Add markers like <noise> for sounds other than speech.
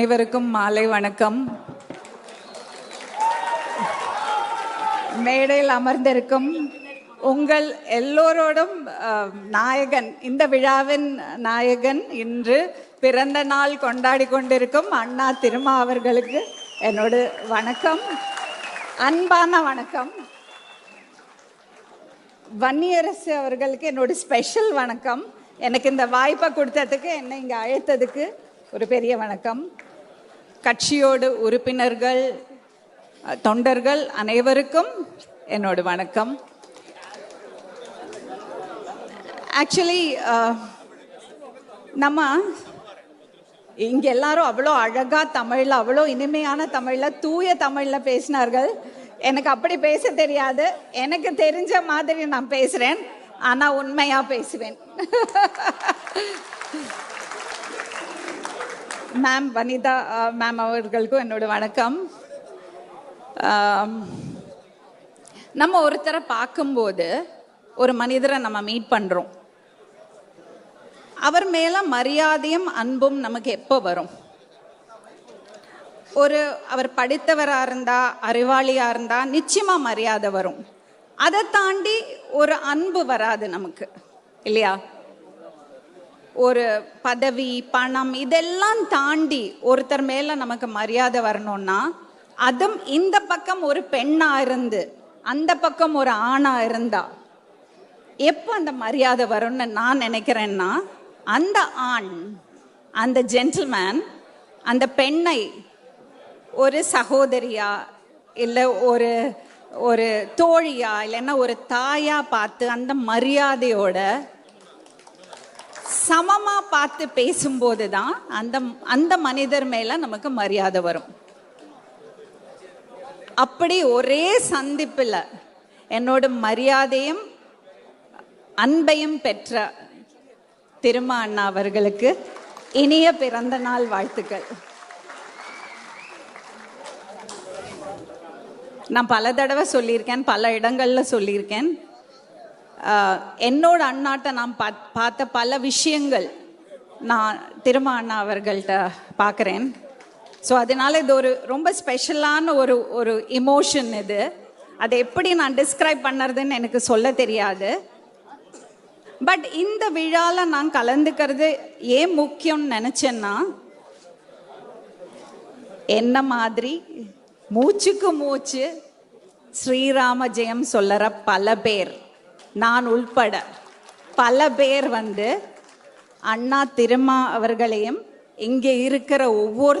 அனைவருக்கும் மாலை வணக்கம். மேடையில் அமர்ந்திருக்கும் உங்கள் எல்லோரோடும் நாயகன் இந்த விழாவின் நாயகன் இன்று பிறந்த நாள் கொண்டாடி கொண்டிருக்கும் அண்ணா திருமா அவர்களுக்கு என்னோட வணக்கம். அன்பான வணக்கம். வன்னியரசு அவர்களுக்கு என்னோட ஸ்பெஷல் வணக்கம். எனக்கு இந்த வாய்ப்பை கொடுத்ததுக்கு என்னை இங்கே அழைத்ததுக்கு ஒரு பெரிய வணக்கம். கட்சியோடு உறுப்பினர்கள் தொண்டர்கள் அனைவருக்கும் என்னோட வணக்கம். ஆக்சுவலி நம்ம இங்க எல்லாரும் அவ்வளோ அழகா தமிழ்ல அவ்வளோ இனிமையான தமிழ்ல தூய தமிழ்ல பேசினார்கள். எனக்கு அப்படி பேச தெரியாது. எனக்கு தெரிஞ்ச மாதிரி நான் பேசுறேன். ஆனா உண்மையா பேசுவேன். <laughs> மேம் வனிதா மேம் அவர்களுக்கும் என்னோட வணக்கம். Um, நம்ம ஒருத்தரை பார்க்கும்போது ஒரு மனிதரை நம்ம மீட் பண்ணுறோம் அவர் மேலே மரியாதையும் அன்பும் நமக்கு எப்போ வரும்? ஒரு அவர் படித்தவராக இருந்தா அறிவாளியாக இருந்தா நிச்சயமாக மரியாதை வரும். அதை தாண்டி ஒரு அன்பு வராது நமக்கு இல்லையா? ஒரு பதவி பணம் இதெல்லாம் தாண்டி ஒருத்தர் மேல நமக்கு மரியாதை வரணும்னா அதுவும் இந்த பக்கம் ஒரு பெண்ணா இருந்து அந்த பக்கம் ஒரு ஆணா இருந்தா எப்போ அந்த மரியாதை வரும்னு நான் நினைக்கிறேன்னா அந்த ஆண் அந்த ஜென்டில்மேன் அந்த பெண்ணை ஒரு சகோதரியா இல்லை ஒரு ஒரு தோழியா இல்லைன்னா ஒரு தாயா பார்த்து அந்த மரியாதையோட சமமாக பார்த்து பேசும்போது தான் அந்த அந்த மனிதர் மேலே நமக்கு மரியாதை வரும். அப்படி ஒரே சந்திப்பில் என்னோட மரியாதையும் அன்பையும் பெற்ற திருமா அண்ணா அவர்களுக்கு இனிய பிறந்த நாள் வாழ்த்துக்கள். நான் பல தடவை சொல்லியிருக்கேன் பல இடங்களில் சொல்லியிருக்கேன். என்னோட அண்ணாட்ட நான் பாத்- பார்த்த பல விஷயங்கள் நான் திரும்ப அண்ணா அவர்கள்ட்ட பார்க்குறேன். ஸோ அதனால இது ஒரு ரொம்ப ஸ்பெஷலான ஒரு ஒரு இமோஷன் இது. அதை எப்படி நான் டிஸ்கிரைப் பண்ணுறதுன்னு எனக்கு சொல்ல தெரியாது. பட் இந்த விழாவில் நான் கலந்துக்கிறது ஏன் முக்கியம்னு நினச்சேன்னா என்ன மாதிரி மூச்சுக்கு மூச்சு ஸ்ரீராம ஜெயம் சொல்லற பல பேர். நான் உள்பட. பல பேர் வந்து அண்ணா திருமா அவர்களையும் இங்கே இருக்கிற ஒவ்வொரு